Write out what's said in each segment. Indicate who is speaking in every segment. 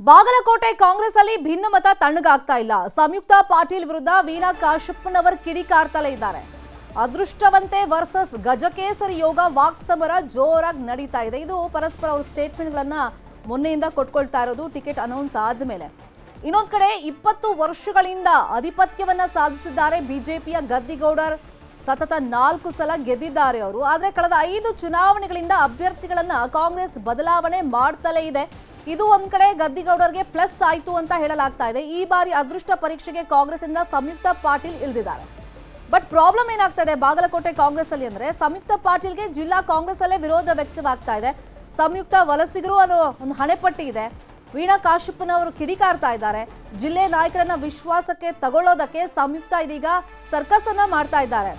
Speaker 1: ಬಾಗಲಕೋಟೆ ಕಾಂಗ್ರೆಸ್ ಅಲ್ಲಿ ಭಿನ್ನಮತ ತಣ್ಣಗಾಗ್ತಾ ಇಲ್ಲ. ಸಂಯುಕ್ತ ಪಾಟೀಲ್ ವಿರುದ್ಧ ವೀಣಾ ಕಾಶಪ್ಪನವರ್ ಕಿಡಿಕಾರ್ತಲೇ ಇದ್ದಾರೆ. ಅದೃಷ್ಟವಂತೆ ವರ್ಸಸ್ ಗಜಕೇಸರಿ ಯೋಗ ವಾಕ್ ಸಮರ ಜೋರಾಗಿ ನಡೀತಾ ಇದೆ. ಇದು ಪರಸ್ಪರ ಅವ್ರ ಸ್ಟೇಟ್ಮೆಂಟ್ಗಳನ್ನ ಮೊನ್ನೆಯಿಂದ ಕೊಟ್ಕೊಳ್ತಾ ಇರೋದು, ಟಿಕೆಟ್ ಅನೌನ್ಸ್ ಆದ್ಮೇಲೆ. ಇನ್ನೊಂದ್ ಕಡೆ ಇಪ್ಪತ್ತು ವರ್ಷಗಳಿಂದ ಆಧಿಪತ್ಯವನ್ನ ಸಾಧಿಸಿದ್ದಾರೆ ಬಿಜೆಪಿಯ ಗದ್ದಿಗೌಡರ್. ಸತತ ನಾಲ್ಕು ಸಲ ಗೆದ್ದಿದ್ದಾರೆ ಅವರು. ಆದ್ರೆ, ಕಳೆದ ಐದು ಚುನಾವಣೆಗಳಿಂದ ಅಭ್ಯರ್ಥಿಗಳನ್ನ ಕಾಂಗ್ರೆಸ್ ಬದಲಾವಣೆ ಮಾಡ್ತಲೇ ಇದೆ. ಇದು ಒಂದ್ ಕಡೆ ಗದ್ದಿಗೌಡರಿಗೆ ಪ್ಲಸ್ ಆಯ್ತು ಅಂತ ಹೇಳಲಾಗ್ತಾ ಇದೆ. ಈ ಬಾರಿ ಅದೃಷ್ಟ ಪರೀಕ್ಷೆಗೆ ಕಾಂಗ್ರೆಸ್ ಇಂದ ಸಂಯುಕ್ತ ಪಾಟೀಲ್ ಇಳಿದಿದ್ದಾರೆ. ಬಟ್ ಪ್ರಾಬ್ಲಮ್ ಏನಾಗ್ತಾ ಇದೆ ಬಾಗಲಕೋಟೆ ಕಾಂಗ್ರೆಸ್ ಅಲ್ಲಿ ಅಂದ್ರೆ ಸಂಯುಕ್ತ ಪಾಟೀಲ್ಗೆ ಜಿಲ್ಲಾ ಕಾಂಗ್ರೆಸ್ ಅಲ್ಲೇ ವಿರೋಧ ವ್ಯಕ್ತವಾಗ್ತಾ ಇದೆ. ಸಂಯುಕ್ತ ವಲಸಿಗರು ಅನ್ನೋ ಒಂದು ಹಣೆಪಟ್ಟಿ ಇದೆ. ವೀಣಾ ಕಾಶ್ಯಪ್ಪನವರು ಕಿಡಿಕಾರ್ತಾ ಇದ್ದಾರೆ. ಜಿಲ್ಲೆ ನಾಯಕರನ್ನ ವಿಶ್ವಾಸಕ್ಕೆ ತಗೊಳ್ಳೋದಕ್ಕೆ ಸಂಯುಕ್ತ ಇದೀಗ ಸರ್ಕಸ್ ಅನ್ನ ಮಾಡ್ತಾ ಇದ್ದಾರೆ.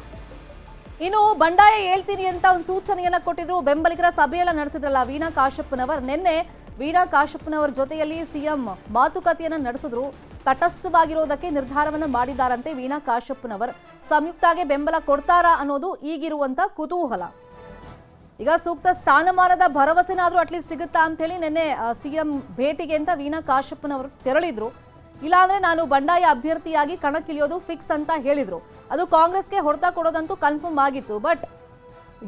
Speaker 1: ಇನ್ನು ಬಂಡಾಯ ಹೇಳ್ತೀನಿ ಅಂತ ಒಂದು ಸೂಚನೆಯನ್ನ ಕೊಟ್ಟಿದ್ರು ಬೆಂಬಲಿಗರ ಸಭೆಯೆಲ್ಲ ನಡೆಸಿದ್ರಲ್ಲ ವೀಣಾ ಕಾಶಪ್ಪನವರ್. ನಿನ್ನೆ ವೀಣಾ ಕಾಶಪ್ಪನವರ ಜೊತೆಯಲ್ಲಿ ಸಿಎಂ ಮಾತುಕತೆಯನ್ನು ನಡೆಸಿದ್ರು. ತಟಸ್ಥವಾಗಿರೋದಕ್ಕೆ ನಿರ್ಧಾರವನ್ನು ಮಾಡಿದ್ದಾರಂತೆ ವೀಣಾ ಕಾಶಪ್ಪನವರ್. ಸಂಯುಕ್ತಾಗೆ ಬೆಂಬಲ ಕೊಡ್ತಾರಾ ಅನ್ನೋದು ಈಗಿರುವಂತ ಕುತೂಹಲ. ಈಗ ಸೂಕ್ತ ಸ್ಥಾನಮಾನದ ಭರವಸೆನಾದ್ರೂ ಅಟ್ಲೀಸ್ಟ್ ಸಿಗುತ್ತಾ ಅಂತ ಹೇಳಿ ನಿನ್ನೆ ಸಿಎಂ ಭೇಟಿಗೆ ಅಂತ ವೀಣಾ ಕಾಶಪ್ಪನವರು ತೆರಳಿದ್ರು. ಇಲ್ಲಾಂದ್ರೆ ನಾನು ಬಂಡಾಯ ಅಭ್ಯರ್ಥಿಯಾಗಿ ಕಣಕ್ಕಿಳಿಯೋದು ಫಿಕ್ಸ್ ಅಂತ ಹೇಳಿದ್ರು. ಅದು ಕಾಂಗ್ರೆಸ್ಗೆ ಹೊಡೆತ ಕೊಡೋದಂತೂ ಕನ್ಫರ್ಮ್ ಆಗಿತ್ತು ಬಟ್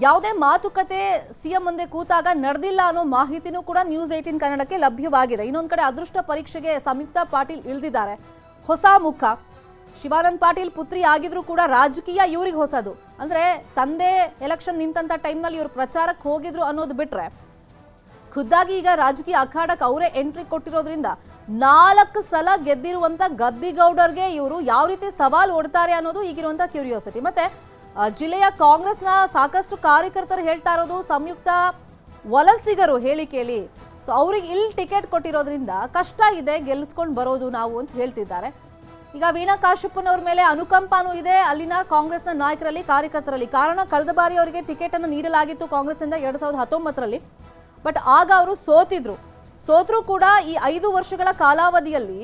Speaker 1: ಯಾವುದೇ ಮಾತುಕತೆ ಸಿಎಂ ಮುಂದೆ ಕೂತಾಗ ನಡೆದಿಲ್ಲ ಅನ್ನೋ ಮಾಹಿತಿನೂ ಕೂಡ ನ್ಯೂಸ್ ಏಯ್ಟೀನ್ ಕನ್ನಡಕ್ಕೆ ಲಭ್ಯವಾಗಿದೆ. ಇನ್ನೊಂದು ಕಡೆ ಅದೃಷ್ಟ ಪರೀಕ್ಷೆಗೆ ಸಂಯುಕ್ತ ಪಾಟೀಲ್ ಇಳಿದಿದ್ದಾರೆ. ಹೊಸ ಮುಖ. ಶಿವಾನಂದ್ ಪಾಟೀಲ್ ಪುತ್ರಿ ಆಗಿದ್ರು ಕೂಡ ರಾಜಕೀಯ ಇವ್ರಿಗೆ ಹೊಸದು. ಅಂದ್ರೆ ತಂದೆ ಎಲೆಕ್ಷನ್ ನಿಂತಂತ ಟೈಮ್ನಲ್ಲಿ ಇವರು ಪ್ರಚಾರಕ್ಕೆ ಹೋಗಿದ್ರು ಅನ್ನೋದು ಬಿಟ್ರೆ ಖುದ್ದಾಗಿ ಈಗ ರಾಜಕೀಯ ಅಖಾಡಕ್ಕೆ ಅವರೇ ಎಂಟ್ರಿ ಕೊಟ್ಟಿರೋದ್ರಿಂದ ನಾಲ್ಕು ಸಲ ಗೆದ್ದಿರುವಂತ ಗದ್ದಿಗೌಡರ್ಗೆ ಇವರು ಯಾವ ರೀತಿ ಸವಾಲು ಒಡ್ತಾರೆ ಅನ್ನೋದು ಈಗಿರುವಂತ ಕ್ಯೂರಿಯಾಸಿಟಿ ಮತ್ತೆ ಜಿಲ್ಲೆಯ ಕಾಂಗ್ರೆಸ್ನ ಸಾಕಷ್ಟು ಕಾರ್ಯಕರ್ತರು ಹೇಳ್ತಾ ಇರೋದು ಸಂಯುಕ್ತ ವಲಸಿಗರು ಹೇಳಿ ಕೇಳಿ ಸೊ ಅವ್ರಿಗೆ ಇಲ್ಲಿ ಟಿಕೆಟ್ ಕೊಟ್ಟಿರೋದ್ರಿಂದ ಕಷ್ಟ ಇದೆ ಗೆಲ್ಲಿಸ್ಕೊಂಡು ಬರೋದು ನಾವು ಅಂತ ಹೇಳ್ತಿದ್ದಾರೆ. ಈಗ ವೀಣಾ ಕಾಶ್ಯಪ್ಪನವ್ರ ಮೇಲೆ ಅನುಕಂಪನೂ ಇದೆ, ಅಲ್ಲಿನ ಕಾಂಗ್ರೆಸ್ನ ನಾಯಕರಲ್ಲಿ, ಕಾರ್ಯಕರ್ತರಲ್ಲಿ. ಕಾರಣ, ಕಳೆದ ಬಾರಿ ಅವರಿಗೆ ಟಿಕೆಟ್ ಅನ್ನು ನೀಡಲಾಗಿತ್ತು ಕಾಂಗ್ರೆಸ್ನಿಂದ ಎರಡ್ ಸಾವಿರದ ಹತ್ತೊಂಬತ್ತರಲ್ಲಿ. ಬಟ್ ಆಗ ಅವರು ಸೋತಿದ್ರು. ಸೋತ್ರೂ ಕೂಡ ಈ ಐದು ವರ್ಷಗಳ ಕಾಲಾವಧಿಯಲ್ಲಿ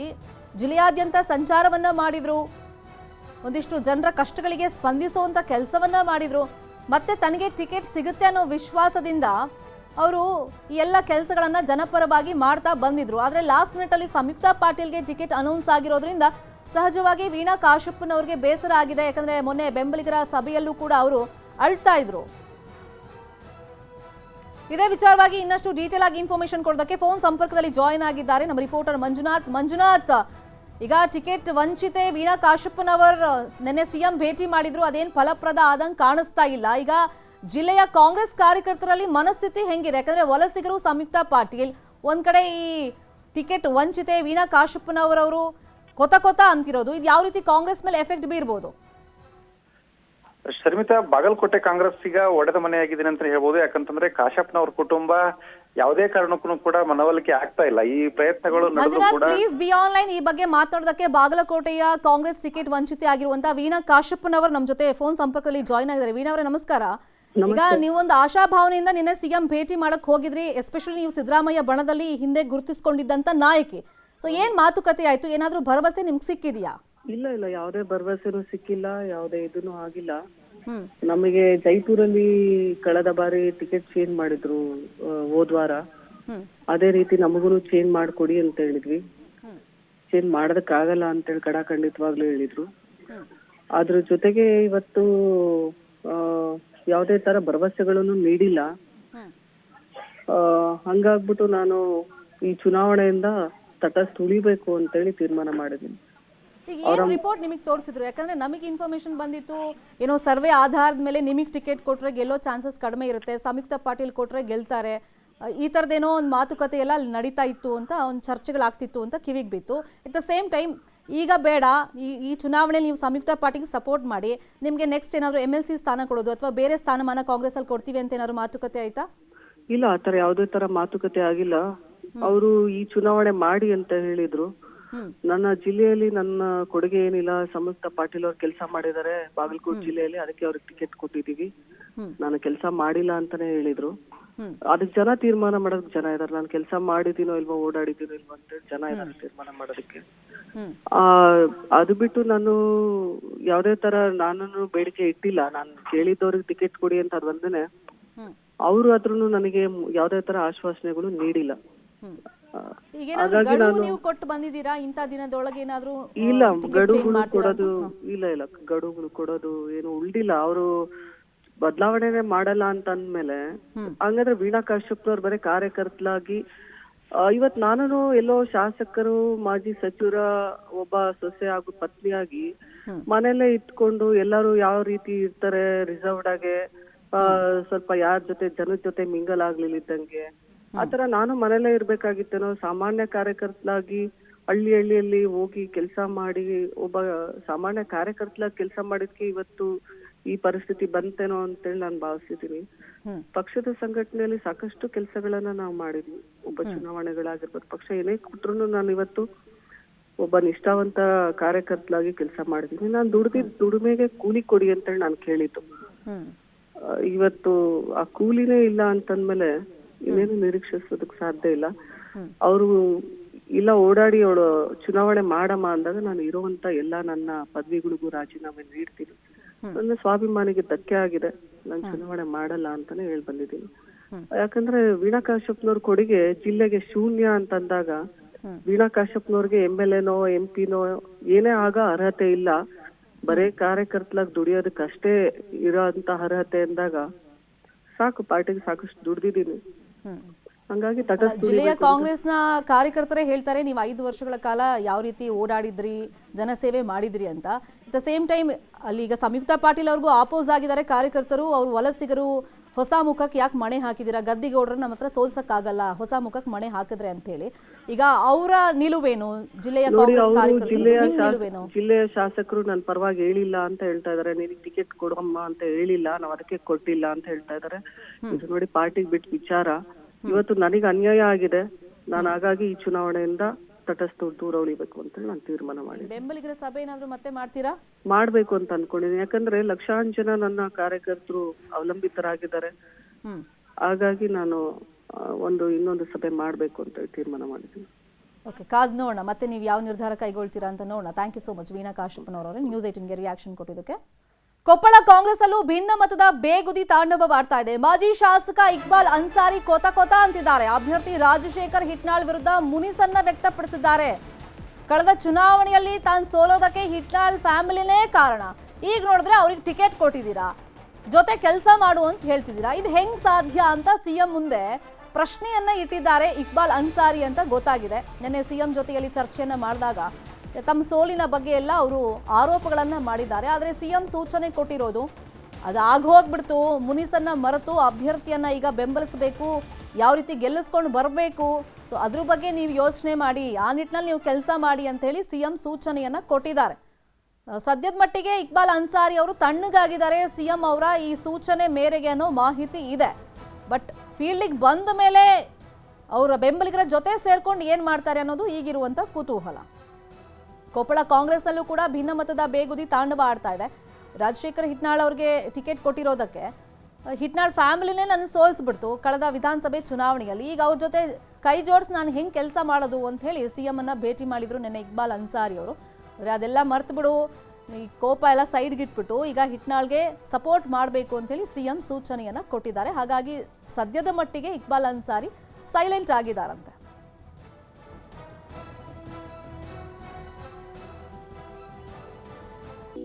Speaker 1: ಜಿಲ್ಲೆಯಾದ್ಯಂತ ಸಂಚಾರವನ್ನ ಮಾಡಿದ್ರು. ಒಂದಿಷ್ಟು ಜನರ ಕಷ್ಟಗಳಿಗೆ ಸ್ಪಂದಿಸುವಂತ ಕೆಲಸವನ್ನ ಮಾಡಿದ್ರು. ಮತ್ತೆ ತನಗೆ ಟಿಕೆಟ್ ಸಿಗುತ್ತೆ ಅನ್ನೋ ವಿಶ್ವಾಸದಿಂದ ಅವರು ಎಲ್ಲ ಕೆಲಸಗಳನ್ನ ಜನಪರವಾಗಿ ಮಾಡ್ತಾ ಬಂದಿದ್ರು. ಆದ್ರೆ ಲಾಸ್ಟ್ ಮಿನಿಟ್ ಅಲ್ಲಿ ಸಂಯುಕ್ತ ಪಾಟೀಲ್ಗೆ ಟಿಕೆಟ್ ಅನೌನ್ಸ್ ಆಗಿರೋದ್ರಿಂದ ಸಹಜವಾಗಿ ವೀಣಾ ಕಾಶಪ್ಪನವ್ರಿಗೆ ಬೇಸರ ಆಗಿದೆ. ಯಾಕಂದ್ರೆ ಮೊನ್ನೆ ಬೆಂಬಲಿಗರ ಸಭೆಯಲ್ಲೂ ಕೂಡ ಅವರು ಅಳ್ತಾ ಇದ್ರು. ಇದೇ ವಿಚಾರವಾಗಿ ಇನ್ನಷ್ಟು ಡೀಟೇಲ್ ಆಗಿ ಇನ್ಫಾರ್ಮೇಶನ್ ಕೊಡೋದಕ್ಕೆ ಫೋನ್ ಸಂಪರ್ಕದಲ್ಲಿ ಜಾಯಿನ್ ಆಗಿದ್ದಾರೆ ನಮ್ಮ ರಿಪೋರ್ಟರ್ ಮಂಜುನಾಥ್. ಮಂಜುನಾಥ್ ಈಗ ಟಿಕೆಟ್ ವಂಚಿತೆ ವೀಣಾ ಕಾಶಪ್ಪನವರ್, ನಿನ್ನೆ ಸಿಎಂ ಭೇಟಿ ಮಾಡಿದ್ರು, ಅದೇನ್ ಫಲಪ್ರದ ಆದಂಗೆ ಕಾಣಿಸ್ತಾ ಇಲ್ಲ. ಈಗ ಜಿಲ್ಲೆಯ ಕಾಂಗ್ರೆಸ್ ಕಾರ್ಯಕರ್ತರಲ್ಲಿ ಮನಸ್ಥಿತಿ ಹೆಂಗಿದೆ? ಯಾಕಂದ್ರೆ ವಲಸಿಗರು ಸಂಯುಕ್ತ ಪಾಟೀಲ್, ಒಂದ್ ಕಡೆ ಈ ಟಿಕೆಟ್ ವಂಚಿತೆ ವೀಣಾ ಕಾಶಪ್ಪನವರವರು ಕೊತ ಕೊತ ಅಂತಿರೋದು. ಇದು ಯಾವ ರೀತಿ ಕಾಂಗ್ರೆಸ್ ಮೇಲೆ ಎಫೆಕ್ಟ್ ಬೀರ್ಬೋದು?
Speaker 2: ಶರ್ಮಿತಾ ಬಾಗಲಕೋಟೆ ಕಾಂಗ್ರೆಸ್ ಈಗ ಒಡೆದ ಮನೆಯಾಗಿದೆ ಅಂತ ಹೇಳ್ಬೋದು. ಯಾಕಂತಂದ್ರೆ ಕಾಶಪ್ಪನವ್ರ ಕುಟುಂಬ ಯಾವುದೇ ಕಾರಣಕ್ಕೂ ಕೂಡ ಮನವೊಲಿಕೆ ಆಗ್ತಾ ಇಲ್ಲ. ಈ ಪ್ರಯತ್ನಗಳು
Speaker 1: ಪ್ಲೀಸ್ ಬಿ ಆನ್ಲೈನ್ ಈ ಬಗ್ಗೆ ಮಾತನಾಡೋದಕ್ಕೆ ಬಾಗಲಕೋಟೆಯ ಕಾಂಗ್ರೆಸ್ ಟಿಕೆಟ್ ವಂಚಿತ ಆಗಿರುವಂತಹ ವೀಣಾ ಕಾಶಪ್ಪನವರು ನಮ್ಮ ಜೊತೆ ಫೋನ್ ಸಂಪರ್ಕದಲ್ಲಿ ಜಾಯ್ನ್ ಆಗಿದ್ದಾರೆ. ವೀಣಾ ಅವರೇ ನಮಸ್ಕಾರ. ಈಗ ನೀವೊಂದು ಆಶಾಭಾವನೆಯಿಂದ ನಿನ್ನೆ ಸಿಎಂ ಭೇಟಿ ಮಾಡಕ್ ಹೋಗಿದ್ರಿ. ಎಸ್ಪೆಷಲಿ ನೀವು ಸಿದ್ದರಾಮಯ್ಯ ಬಣದಲ್ಲಿ ಹಿಂದೆ ಗುರುತಿಸಿಕೊಂಡಿದ್ದಂತ ನಾಯಕಿ. ಸೊ ಏನ್ ಮಾತುಕತೆ ಆಯ್ತು? ಏನಾದ್ರೂ ಭರವಸೆ ನಿಮ್ಗೆ ಸಿಕ್ಕಿದ್ಯಾ?
Speaker 3: ಇಲ್ಲ ಇಲ್ಲ ಯಾವುದೇ ಭರವಸೆನೂ ಸಿಕ್ಕಿಲ್ಲ ಯಾವುದೇ ಇದನ್ನು ಆಗಿಲ್ಲ.
Speaker 1: ಹ್ಮ್.
Speaker 3: ನಮಗೆ ಜೈಪುರಲ್ಲಿ ಕಳೆದ ಬಾರಿ ಟಿಕೆಟ್ ಚೇಂಜ್ ಮಾಡಿದ್ರು ಹೋದ್ವಾರ ಹೋದ್ ವಾರ.
Speaker 1: ಹ್ಮ್.
Speaker 3: ಅದೇ ರೀತಿ ನಮಗೂ ಚೇಂಜ್ ಮಾಡ್ಕೊಡಿ ಅಂತ ಹೇಳಿದ್ವಿ.
Speaker 1: ಹ್ಮ್.
Speaker 3: ಚೇಂಜ್ ಮಾಡೋದಕ್ಕಾಗಲ್ಲ ಅಂತೇಳಿ ಕಡಾಖಂಡಿತವಾಗ್ಲೂ ಹೇಳಿದ್ರು.
Speaker 1: ಹ್ಮ್.
Speaker 3: ಅದ್ರ ಜೊತೆಗೆ ಇವತ್ತು ಆ, ಯಾವುದೇ ತರ ಭರವಸೆಗಳನ್ನು ನೀಡಿಲ್ಲ.
Speaker 1: ಹ್ಮ್.
Speaker 3: ಆ, ಹಂಗಾಗ್ಬಿಟ್ಟು ನಾನು ಈ ಚುನಾವಣೆಯಿಂದ ತಟಸ್ಥ ಉಳಿಬೇಕು ಅಂತೇಳಿ ತೀರ್ಮಾನ ಮಾಡಿದ್ದೀನಿ.
Speaker 1: ಈಗ ಏನ್ ರಿಪೋರ್ಟ್ ನಿಮಗೆ ತೋರಿಸಿದ್ರು? ಯಾಕಂದ್ರೆ ನಮಗೆ ಇನ್ಫಾರ್ಮೇಶನ್ ಬಂದಿತ್ತು. ಏನೋ ಸರ್ವೆ ಆಧಾರದ ಮೇಲೆ ನಿಮಗೆ ಟಿಕೆಟ್ ಕೊಟ್ರೆ ಗೆಲ್ಲೋ ಚಾನ್ಸಸ್ ಕಡಿಮೆ ಇರುತ್ತೆ. ಸಂಯುಕ್ತ ಪಾಟೀಲ್ ಕೊಟ್ರೆ ಗೆಲ್ತಾರೆ. ಈ ಥರದ್ದೇನೋ ಒಂದು ಮಾತುಕತೆ ಎಲ್ಲ ಅಲ್ಲಿ ನಡೀತಾ ಇತ್ತು ಅಂತ ಒಂದು ಚರ್ಚೆಗಳಾಗ್ತಿತ್ತು ಅಂತ ಕಿವಿಗೆ ಬಿತ್ತು. ಎಟ್ ದ ಸೇಮ್ ಟೈಮ್ ಈಗ ಬೇಡ. ಈ ಈ ಚುನಾವಣೆಯಲ್ಲಿ ನೀವು ಸಂಯುಕ್ತ ಪಾರ್ಟಿಗೆ ಸಪೋರ್ಟ್ ಮಾಡಿ. ನಿಮಗೆ ನೆಕ್ಸ್ಟ್ ಏನಾದರೂ ಎಂ ಎಲ್ ಸಿ ಸ್ಥಾನ ಕೊಡೋದು ಅಥವಾ ಬೇರೆ ಸ್ಥಾನಮಾನ ಕಾಂಗ್ರೆಸ್ ಅಲ್ಲಿ ಕೊಡ್ತೀವಿ ಅಂತ ಏನಾದ್ರು ಮಾತುಕತೆ ಆಯ್ತಾ?
Speaker 3: ಇಲ್ಲ ಆತರ ಯಾವುದೇ ತರ ಮಾತುಕತೆ ಆಗಿಲ್ಲ. ಅವರು ಈ ಚುನಾವಣೆ ಮಾಡಿ ಅಂತ ಹೇಳಿದ್ರು. ನನ್ನ ಜಿಲ್ಲೆಯಲ್ಲಿ ನನ್ನ ಕೊಡುಗೆ ಏನಿಲ್ಲ. ಸಮಸ್ತ ಪಾಟೀಲ್ ಅವ್ರು ಕೆಲಸ ಮಾಡಿದ್ದಾರೆ ಬಾಗಲಕೋಟೆ ಜಿಲ್ಲೆಯಲ್ಲಿ. ಅದಕ್ಕೆ ಅವ್ರಿಗೆ ಟಿಕೆಟ್ ಕೊಟ್ಟಿದೀವಿ ನಾನು ಕೆಲಸ ಮಾಡಿಲ್ಲ ಅಂತಾನೆ ಹೇಳಿದ್ರು. ಅದಕ್ಕೆ ಜನ ತೀರ್ಮಾನ ಮಾಡೋದ್ ಜನ ಇದಾರೆ. ನಾನು ಕೆಲಸ ಮಾಡಿದೀನೋ ಇಲ್ವೋ ಓಡಾಡಿದೀನೋ ಇಲ್ವೋ ಅಂತ ಜನ ಇದಾರೆ ತೀರ್ಮಾನ ಮಾಡೋದಕ್ಕೆ. ಆ ಅದು ಬಿಟ್ಟು ನಾನು ಯಾವ್ದೇ ತರ ನಾನು ಬೇಡಿಕೆ ಇಟ್ಟಿಲ್ಲ. ನಾನು ಕೇಳಿದ್ದವ್ರಿಗೆ ಟಿಕೆಟ್ ಕೊಡಿ ಅಂತ ಅದ್ ಒಂದೇನೆ
Speaker 1: ಹ್ಮ್.
Speaker 3: ಅವರು ಅದ್ರೂ ನನಗೆ ಯಾವ್ದೇ ತರ ಆಶ್ವಾಸನೆಗಳು ನೀಡಿಲ್ಲ.
Speaker 1: ನೀವು ಕೊಟ್ಟು ಬಂದಿದ್ದೀರಾ? ಇಂಥ ದಿನದೊಳಗೆ ಏನಾದ್ರೂ
Speaker 3: ಇಲ್ಲ ಗಡುವುಗಳು ಕೊಡೋದು ಇಲ್ಲ ಇಲ್ಲ ಗಡುವುಗಳು ಕೊಡೋದು ಏನು ಉಳ್ದಿಲ್ಲ ಅವರು ಬದಲಾವಣೆನೆ ಮಾಡಲ್ಲ ಅಂತ ಅಂದ್ಮೇಲೆ ಹಂಗಂದ್ರೆ ವೀಣಾ ಕಾಶ್ಯಪ್ನವ್ರು ಬರೀ ಕಾರ್ಯಕರ್ತಲಾಗಿ ಇವತ್ ನಾನು ಎಲ್ಲೋ ಶಾಸಕರು ಮಾಜಿ ಸಚಿವರ ಒಬ್ಬ ಸೊಸೆ ಹಾಗೂ ಪತ್ನಿಯಾಗಿ ಮನೇಲೆ ಇಟ್ಕೊಂಡು ಎಲ್ಲರೂ ಯಾವ ರೀತಿ ಇರ್ತಾರೆ ರಿಸರ್ವ್ಡ್ ಆಗಿ ಆ, ಸ್ವಲ್ಪ ಯಾರ ಜೊತೆ ಜನದ ಜೊತೆ ಮಿಂಗಲ್ ಆಗ್ಲಿಲ್ಲ ಇದ್ದಂಗೆ. ಆತರ ನಾನು ಮನೇಲೇ ಇರ್ಬೇಕಾಗಿತ್ತೇನೋ ಸಾಮಾನ್ಯ ಕಾರ್ಯಕರ್ತಲಾಗಿ ಹಳ್ಳಿ ಹಳ್ಳಿಯಲ್ಲಿ ಹೋಗಿ ಕೆಲಸ ಮಾಡಿ ಒಬ್ಬ ಸಾಮಾನ್ಯ ಕಾರ್ಯಕರ್ತಲಾಗಿ ಕೆಲಸ ಮಾಡಿದ್ಕೆ ಇವತ್ತು ಈ ಪರಿಸ್ಥಿತಿ ಬಂತೇನೋ ಅಂತೇಳಿ ನಾನು ಭಾವಿಸಿದೀನಿ ಪಕ್ಷದ ಸಂಘಟನೆಯಲ್ಲಿ ಸಾಕಷ್ಟು ಕೆಲಸಗಳನ್ನ ನಾವು ಮಾಡಿದ್ವಿ. ಒಬ್ಬ ಚುನಾವಣೆಗಳಾಗಿರ್ಬೋದು ಪಕ್ಷ ಏನೇ ಕೊಟ್ರು ನಾನು ಇವತ್ತು ಒಬ್ಬ ನಿಷ್ಠಾವಂತ ಕಾರ್ಯಕರ್ತಲಾಗಿ ಕೆಲಸ ಮಾಡಿದೀನಿ ನಾನು ದುಡ್ದಿದ್ ದುಡಿಮೆಗೆ ಕೂಲಿ ಕೊಡಿ ಅಂತೇಳಿ ನಾನು ಕೇಳಿದ್ದು. ಇವತ್ತು ಆ ಕೂಲಿನೇ ಇಲ್ಲ ಅಂತಂದ್ಮೇಲೆ ಇನ್ನೇನು ನಿರೀಕ್ಷಿಸೋದಕ್ ಸಾಧ್ಯ ಇಲ್ಲ. ಅವರು ಇಲ್ಲ ಓಡಾಡಿ ಅವಳು ಚುನಾವಣೆ ಮಾಡಮ್ಮ ಅಂದಾಗ ನಾನು ಇರುವಂತ ಎಲ್ಲಾ ನನ್ನ ಪದವಿಗಳಿಗೂ ರಾಜೀನಾಮೆ ನೀಡ್ತೀನಿ. ನನ್ನ ಸ್ವಾಭಿಮಾನಿಗೆ ಧಕ್ಕೆ ಆಗಿದೆ. ನಾನು ಚುನಾವಣೆ ಮಾಡಲ್ಲ ಅಂತಾನೆ ಹೇಳಿ ಬಂದಿದ್ದೀನಿ. ಯಾಕಂದ್ರೆ ವೀಣಾ ಕಾಶ್ಯಪ್ನವ್ರ ಕೊಡುಗೆ ಜಿಲ್ಲೆಗೆ ಶೂನ್ಯ ಅಂತಂದಾಗ ವೀಣಾ ಕಾಶ್ಯಪ್ನವ್ರಿಗೆ ಎಂ ಎಲ್ ಎನೋ ಎಂ ಪಿನೋ ಏನೇ ಆಗ ಅರ್ಹತೆ ಇಲ್ಲ. ಬರೇ ಕಾರ್ಯಕರ್ತಲಾಗಿ ದುಡಿಯೋದಕ್ಕಷ್ಟೇ ಇರೋಂತ ಅರ್ಹತೆ ಅಂದಾಗ ಸಾಕು ಪಾರ್ಟಿಗೆ ಸಾಕಷ್ಟು ದುಡ್ದಿದ್ದೀನಿ.
Speaker 1: ಹ್ಮ್
Speaker 3: ಹಂಗಾಗಿ
Speaker 1: ಜಿಲ್ಲೆಯ ಕಾಂಗ್ರೆಸ್ನ ಕಾರ್ಯಕರ್ತರೇ ಹೇಳ್ತಾರೆ ನೀವು ಐದು ವರ್ಷಗಳ ಕಾಲ ಯಾವ ರೀತಿ ಓಡಾಡಿದ್ರಿ ಜನಸೇವೆ ಮಾಡಿದ್ರಿ ಅಂತ. ಅಟ್ ದ ಸೇಮ್ ಟೈಮ್ ಅಲ್ಲಿ ಈಗ ಸಂಯುಕ್ತ ಪಾಟೀಲ್ ಅವ್ರಿಗೂ ಆಪೋಸ್ ಆಗಿದ್ದಾರೆ ಕಾರ್ಯಕರ್ತರು ಅವ್ರು ವಲಸಿಗರು ಹೊಸ ಮುಖಕ್ಕೆ ಯಾಕೆ ಮಣೆ ಹಾಕಿದ್ದೀರಾ ಗದ್ದಿಗೌಡರು ನಮ್ಮ ಹತ್ರ ಸೋಲ್ಸಕ್ಕಾಗಲ್ಲ ಹೊಸ ಮುಖಕ್ಕೆ ಮಣೆ ಹಾಕಿದ್ರೆ ಅಂತ ಹೇಳಿ. ಈಗ ಅವರ ನಿಲುವೇನು? ಜಿಲ್ಲೆಯ ಕಾಂಗ್ರೆಸ್ ಕಾರ್ಯಕರ್ತರು
Speaker 3: ಜಿಲ್ಲೆಯ ಶಾಸಕರು ನನ್ನ ಪರವಾಗಿ ಹೇಳಿಲ್ಲ ಅಂತ ಹೇಳ್ತಾ ಇದಾರೆ ನಿನಗೆ ಟಿಕೆಟ್ ಕೊಡಮ್ಮ ಅಂತ ಹೇಳಿಲ್ಲ ನಾವು ಅದಕ್ಕೆ ಕೊಟ್ಟಿಲ್ಲ ಅಂತ ಹೇಳ್ತಾ ಇದಾರೆ ಇದು ನೋಡಿ ಪಾರ್ಟಿಗೆ ಬಿಟ್ಟು ವಿಚಾರ. ಇವತ್ತು ನನಗೆ ಅನ್ಯಾಯ ಆಗಿದೆ. ನಾನು ಹಾಗಾಗಿ ಈ ಚುನಾವಣೆಯಿಂದ ತಟಸ್ಥ ದೂರ ಉಳಿಬೇಕು ಅಂತ ಹೇಳಿ ನಾನು ತೀರ್ಮಾನ ಮಾಡಿ
Speaker 1: ಬೆಂಬಲಿಗರ ಸಭೆ ಏನಾದ್ರು ಮತ್ತೆ ಮಾಡ್ತೀರಾ?
Speaker 3: ಮಾಡ್ಬೇಕು ಅಂತ ಅನ್ಕೊಂಡಿದ್ದೀನಿ. ಯಾಕಂದ್ರೆ ಲಕ್ಷಾಂತರ ಜನ ನನ್ನ ಕಾರ್ಯಕರ್ತರು ಅವಲಂಬಿತರಾಗಿದ್ದಾರೆ. ಹಾಗಾಗಿ ನಾನು ಒಂದು ಇನ್ನೊಂದು ಸಭೆ ಮಾಡ್ಬೇಕು ಅಂತ ತೀರ್ಮಾನ ಮಾಡಿದ್ದೀನಿ.
Speaker 1: ಓಕೆ ಕಾದ್ ನೋಡೋಣ. ಮತ್ತೆ ನೀವು ಯಾವ ನಿರ್ಧಾರ ಕೈಗೊಳ್ತೀರಾ ಅಂತ ನೋಡೋಣ. Thank you so much Veena ಕಾಶ್ಯಪ್ಪನವರವರೇ news ಏಟಿನ್ಗೆ ರಿಯಾಕ್ಷನ್ ಕೊಟ್ಟಿದ್ದಕ್ಕೆ. ಕೊಪ್ಪಳ ಕಾಂಗ್ರೆಸ್ಸಲ್ಲೂ ಭಿನ್ನ ಮತದ ಬೇಗುದಿ ತಾಂಡವವಾಡ್ತಾ ಇದೆ. ಮಾಜಿ ಶಾಸಕ ಇಕ್ಬಾಲ್ ಅನ್ಸಾರಿ ಕೋತ ಕೋತ ಅಂತಿದ್ದಾರೆ. ಅಭ್ಯರ್ಥಿ ರಾಜಶೇಖರ್ ಹಿಟ್ನಾಳ್ ವಿರುದ್ಧ ಮುನಿಸನ್ನ ವ್ಯಕ್ತಪಡಿಸಿದ್ದಾರೆ. ಕಳೆದ ಚುನಾವಣೆಯಲ್ಲಿ ತಾನು ಸೋಲೋದಕ್ಕೆ ಹಿಟ್ನಾಳ್ ಫ್ಯಾಮಿಲಿನೇ ಕಾರಣ. ಈಗ ನೋಡಿದ್ರೆ ಅವ್ರಿಗೆ ಟಿಕೆಟ್ ಕೊಟ್ಟಿದ್ದೀರಾ? ಜೊತೆ ಕೆಲಸ ಮಾಡು ಅಂತ ಹೇಳ್ತಿದ್ದೀರಾ? ಇದು ಹೆಂಗ್ ಸಾಧ್ಯ ಅಂತ ಸಿಎಂ ಮುಂದೆ ಪ್ರಶ್ನೆಯನ್ನ ಇಟ್ಟಿದ್ದಾರೆ ಇಕ್ಬಾಲ್ ಅನ್ಸಾರಿ ಅಂತ ಗೊತ್ತಾಗಿದೆ. ನಿನ್ನೆ ಸಿಎಂ ಜೊತೆಯಲ್ಲಿ ಚರ್ಚೆಯನ್ನ ಮಾಡಿದಾಗ ತಮ್ಮ ಸೋಲಿನ ಬಗ್ಗೆ ಎಲ್ಲ ಅವರು ಆರೋಪಗಳನ್ನು ಮಾಡಿದ್ದಾರೆ. ಆದರೆ ಸಿಎಂ ಸೂಚನೆ ಕೊಟ್ಟಿರೋದು ಅದು ಆಗೋಗ್ಬಿಡ್ತು ಮುನಿಸನ್ನ ಮರೆತು ಅಭ್ಯರ್ಥಿಯನ್ನ ಈಗ ಬೆಂಬಲಿಸಬೇಕು, ಯಾವ ರೀತಿ ಗೆಲ್ಲಿಸ್ಕೊಂಡು ಬರಬೇಕು. ಸೊ ಅದ್ರ ಬಗ್ಗೆ ನೀವು ಯೋಚನೆ ಮಾಡಿ, ಆ ನಿಟ್ಟಿನಲ್ಲಿ ನೀವು ಕೆಲಸ ಮಾಡಿ ಅಂತ ಹೇಳಿ ಸಿಎಂ ಸೂಚನೆಯನ್ನ ಕೊಟ್ಟಿದ್ದಾರೆ. ಸದ್ಯದ ಮಟ್ಟಿಗೆ ಇಕ್ಬಾಲ್ ಅನ್ಸಾರಿ ಅವರು ತಣ್ಣಗಾಗಿದ್ದಾರೆ, ಸಿಎಂ ಅವರ ಈ ಸೂಚನೆ ಮೇರೆಗೆ ಅನ್ನೋ ಮಾಹಿತಿ ಇದೆ. ಬಟ್ ಫೀಲ್ಡಿಗೆ ಬಂದ ಮೇಲೆ ಅವರ ಬೆಂಬಲಿಗರ ಜೊತೆ ಸೇರ್ಕೊಂಡು ಏನು ಮಾಡ್ತಾರೆ ಅನ್ನೋದು ಈಗಿರುವಂಥ ಕುತೂಹಲ. ಕೊಪ್ಪಳ ಕಾಂಗ್ರೆಸ್ನಲ್ಲೂ ಕೂಡ ಭಿನ್ನಮತದ ಬೇಗುದಿ ತಾಂಡವ ಆಡ್ತಾ ಇದೆ. ರಾಜಶೇಖರ್ ಹಿಟ್ನಾಳ್ ಅವ್ರಿಗೆ ಟಿಕೆಟ್ ಕೊಟ್ಟಿರೋದಕ್ಕೆ ಹಿಟ್ನಾಳ್ ಫ್ಯಾಮಿಲಿನೇ ನನ್ನ ಸೋಲ್ಸ್ಬಿಡ್ತು ಕಳೆದ ವಿಧಾನಸಭೆ ಚುನಾವಣೆಯಲ್ಲಿ. ಈಗ ಅವ್ರ ಜೊತೆ ಕೈ ಜೋಡಿಸಿ ನಾನು ಹೆಂಗೆ ಕೆಲಸ ಮಾಡೋದು ಅಂತ ಹೇಳಿ ಸಿ ಅನ್ನ ಭೇಟಿ ಮಾಡಿದ್ರು ನೆನ್ನೆ ಇಕ್ಬಾಲ್ ಅನ್ಸಾರಿ ಅವರು. ಅದೆಲ್ಲ ಮರ್ತು ಬಿಡು ಈ ಕೋಪ ಎಲ್ಲ ಸೈಡ್ಗೆ ಇಟ್ಬಿಟ್ಟು ಈಗ ಹಿಟ್ನಾಳ್ಗೆ ಸಪೋರ್ಟ್ ಮಾಡಬೇಕು ಅಂತೇಳಿ ಸಿ ಎಂ ಸೂಚನೆಯನ್ನು ಕೊಟ್ಟಿದ್ದಾರೆ. ಹಾಗಾಗಿ ಸದ್ಯದ ಮಟ್ಟಿಗೆ ಇಕ್ಬಾಲ್ ಅನ್ಸಾರಿ ಸೈಲೆಂಟ್ ಆಗಿದ್ದಾರಂತೆ.